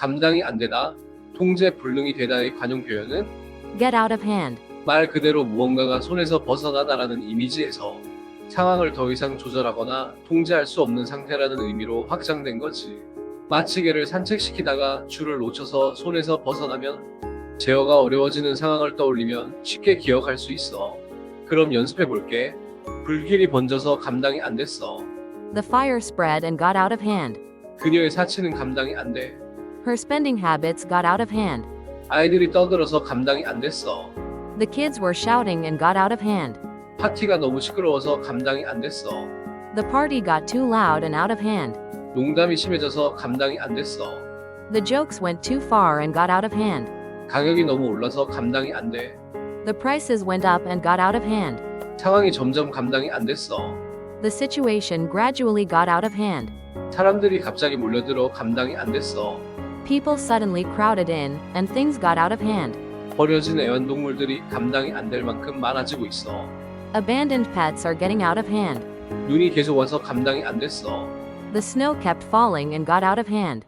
감당이 안 되다, 통제 불능이 되다의 관용 표현은 get out of hand, 말 그대로 무언가가 손에서 벗어나다라는 이미지에서 상황을 더 이상 조절하거나 통제할 수 없는 상태라는 의미로 확장된 거지. 마치 개를 산책시키다가 줄을 놓쳐서 손에서 벗어나면 제어가 어려워지는 상황을 떠올리면 쉽게 기억할 수 있어. 그럼 연습해 볼게. 불길이 번져서 감당이 안 됐어. the fire spread and got out of hand, 그녀의 사치는 감당이 안 돼. her spending habits got out of hand, 아이들이 떠들어서 감당이 안 됐어. the kids were shouting and got out of hand, 파티가 너무 시끄러워서 감당이 안 됐어. the party got too loud and out of hand, 농담이 심해져서 감당이 안 됐어. the jokes went too far and got out of hand, 가격이 너무 올라서 감당이 안 돼. the prices went up and got out of hand, 상황이 점점 감당이 안 됐어. the situation gradually got out of hand, 사람들이 갑자기 몰려들어 감당이 안 됐어. people suddenly crowded in, and things got out of hand, 버려진 애완동물들이 감당이 안 될 만큼 많아지고 있어. abandoned pets are getting out of hand, 눈이 계속 와서 감당이 안 됐어. the snow kept falling and got out of hand,